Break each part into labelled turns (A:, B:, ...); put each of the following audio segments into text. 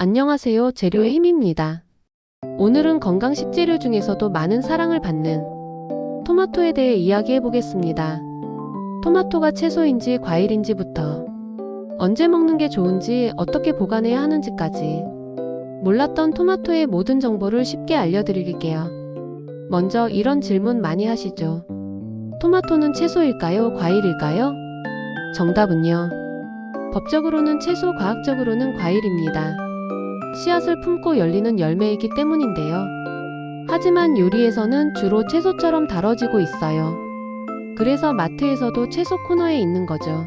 A: 안녕하세요. 재료의 힘입니다. 오늘은 건강 식재료 중에서도 많은 사랑을 받는 토마토에 대해 이야기해 보겠습니다. 토마토가 채소인지 과일인지부터 언제 먹는 게 좋은지 어떻게 보관해야 하는지까지 몰랐던 토마토의 모든 정보를 쉽게 알려드릴게요. 먼저 이런 질문 많이 하시죠. 토마토는 채소일까요? 과일일까요? 정답은요. 법적으로는 채소, 과학적으로는 과일입니다. 씨앗을 품고 열리는 열매이기 때문인데요. 하지만 요리에서는 주로 채소처럼 다뤄지고 있어요. 그래서 마트에서도 채소 코너에 있는 거죠.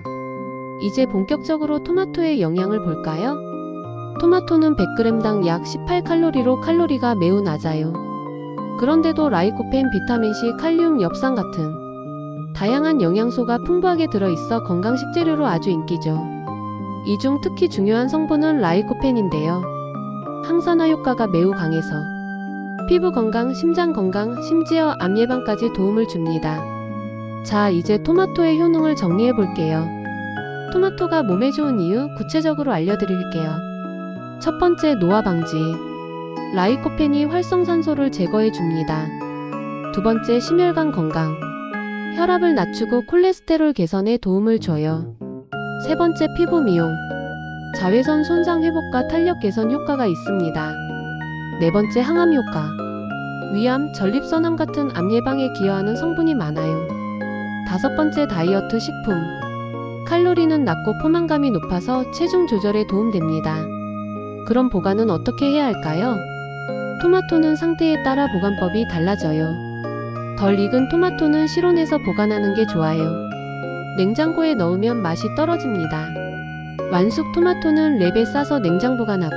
A: 이제 본격적으로 토마토의 영양을 볼까요? 토마토는 100g당 약 18칼로리로 칼로리가 매우 낮아요. 그런데도 라이코펜, 비타민C, 칼륨, 엽산 같은 다양한 영양소가 풍부하게 들어있어 건강 식재료로 아주 인기죠. 이 중 특히 중요한 성분은 라이코펜인데요. 항산화 효과가 매우 강해서 피부 건강, 심장 건강, 심지어 암 예방까지 도움을 줍니다. 자, 이제 토마토의 효능을 정리해 볼게요. 토마토가 몸에 좋은 이유 구체적으로 알려드릴게요. 첫 번째, 노화 방지. 라이코펜이 활성산소를 제거해 줍니다. 두 번째, 심혈관 건강. 혈압을 낮추고 콜레스테롤 개선에 도움을 줘요. 세 번째, 피부 미용. 자외선 손상 회복과 탄력 개선 효과가 있습니다. 네 번째, 항암 효과. 위암, 전립선암 같은 암 예방에 기여하는 성분이 많아요. 다섯 번째, 다이어트 식품. 칼로리는 낮고 포만감이 높아서 체중 조절에 도움됩니다. 그럼 보관은 어떻게 해야 할까요? 토마토는 상태에 따라 보관법이 달라져요. 덜 익은 토마토는 실온에서 보관하는 게 좋아요. 냉장고에 넣으면 맛이 떨어집니다. 완숙 토마토는 랩에 싸서 냉장 보관하고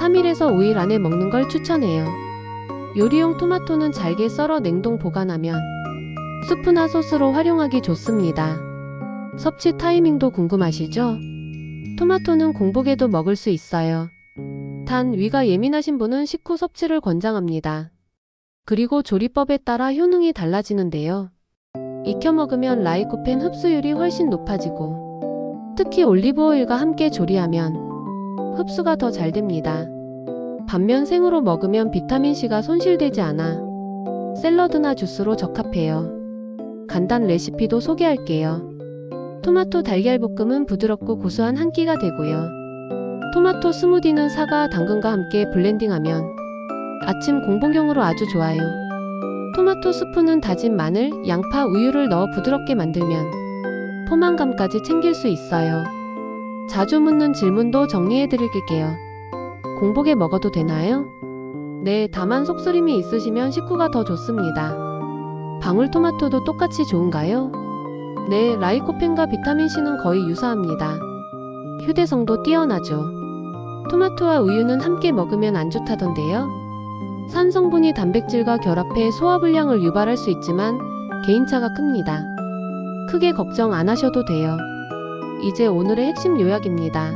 A: 3일에서 5일 안에 먹는 걸 추천해요. 요리용 토마토는 잘게 썰어 냉동 보관하면 수프나 소스로 활용하기 좋습니다. 섭취 타이밍도 궁금하시죠? 토마토는 공복에도 먹을 수 있어요. 단 위가 예민하신 분은 식후 섭취를 권장합니다. 그리고 조리법에 따라 효능이 달라지는데요. 익혀 먹으면 라이코펜 흡수율이 훨씬 높아지고 특히 올리브오일과 함께 조리하면 흡수가 더 잘 됩니다. 반면 생으로 먹으면 비타민C가 손실되지 않아 샐러드나 주스로 적합해요. 간단 레시피도 소개할게요. 토마토 달걀 볶음은 부드럽고 고소한 한 끼가 되고요. 토마토 스무디는 사과, 당근과 함께 블렌딩하면 아침 공복용으로 아주 좋아요. 토마토 수프는 다진 마늘, 양파, 우유를 넣어 부드럽게 만들면 포만감까지 챙길 수 있어요. 자주 묻는 질문도 정리해 드릴게요. 공복에 먹어도 되나요? 네, 다만 속쓰림이 있으시면 식후가 더 좋습니다. 방울토마토도 똑같이 좋은가요? 네, 라이코펜과 비타민C는 거의 유사합니다. 휴대성도 뛰어나죠. 토마토와 우유는 함께 먹으면 안 좋다던데요. 산 성분이 단백질과 결합해 소화불량을 유발할 수 있지만 개인차가 큽니다. 크게 걱정 안 하셔도 돼요. 이제 오늘의 핵심 요약입니다.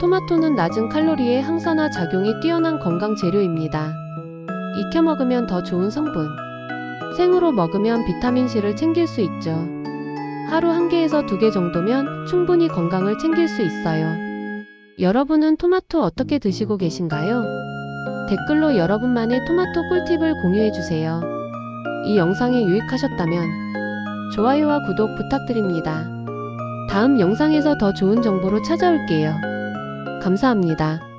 A: 토마토는 낮은 칼로리에 항산화 작용이 뛰어난 건강 재료입니다. 익혀 먹으면 더 좋은 성분. 생으로 먹으면 비타민C를 챙길 수 있죠. 하루 한 개에서 두 개 정도면 충분히 건강을 챙길 수 있어요. 여러분은 토마토 어떻게 드시고 계신가요? 댓글로 여러분만의 토마토 꿀팁을 공유해주세요. 이 영상이 유익하셨다면 좋아요와 구독 부탁드립니다. 다음 영상에서 더 좋은 정보로 찾아올게요. 감사합니다.